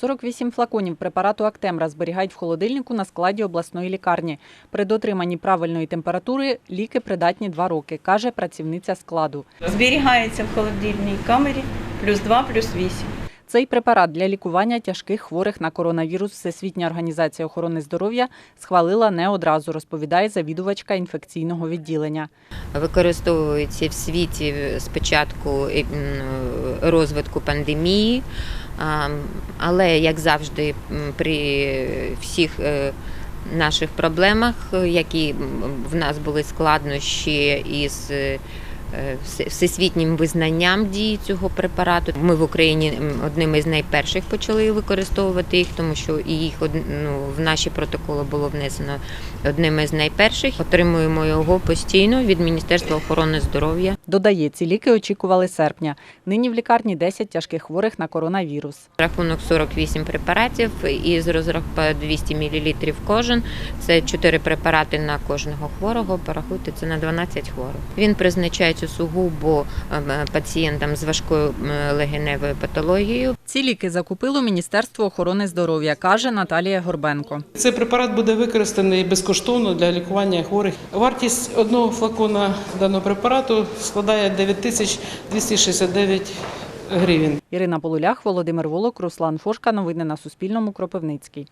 48 флаконів препарату Актемра зберігають в холодильнику на складі обласної лікарні. При дотриманні правильної температури ліки придатні 2 роки, каже працівниця складу. Зберігається в холодильній камері плюс 2, плюс 8. Цей препарат для лікування тяжких хворих на коронавірус Всесвітня організація охорони здоров'я схвалила не одразу, розповідає завідувачка інфекційного відділення. використовується в світі з початку е, м, розвитку пандемії, але як завжди при всіх е, наших проблемах, е, які в нас були складнощі із е, всесвітнім визнанням дії цього препарату. Ми в Україні одними з найперших почали використовувати їх, тому що їх ну, в наші протоколи було внесено одними з найперших. Отримуємо його постійно від Міністерства охорони здоров'я. Додає, ці ліки очікували серпня. Нині в лікарні 10 тяжких хворих на коронавірус. Рахунок 48 препаратів із розрахунку 200 мл кожен. Це 4 препарати на кожного хворого. Порахуйте, це на 12 хворих. Він призначається сугубо ем, пацієнтам з важкою легеневою патологією. Ці ліки закупило Міністерство охорони здоров'я, каже Наталія Горбенко. Цей препарат буде використаний безкоштовно для лікування хворих. Вартість одного флакона даного препарату складає 9269 гривень. Ірина Полулях, Володимир Волок, Руслан Фошка. Новини на Суспільному. Кропивницький.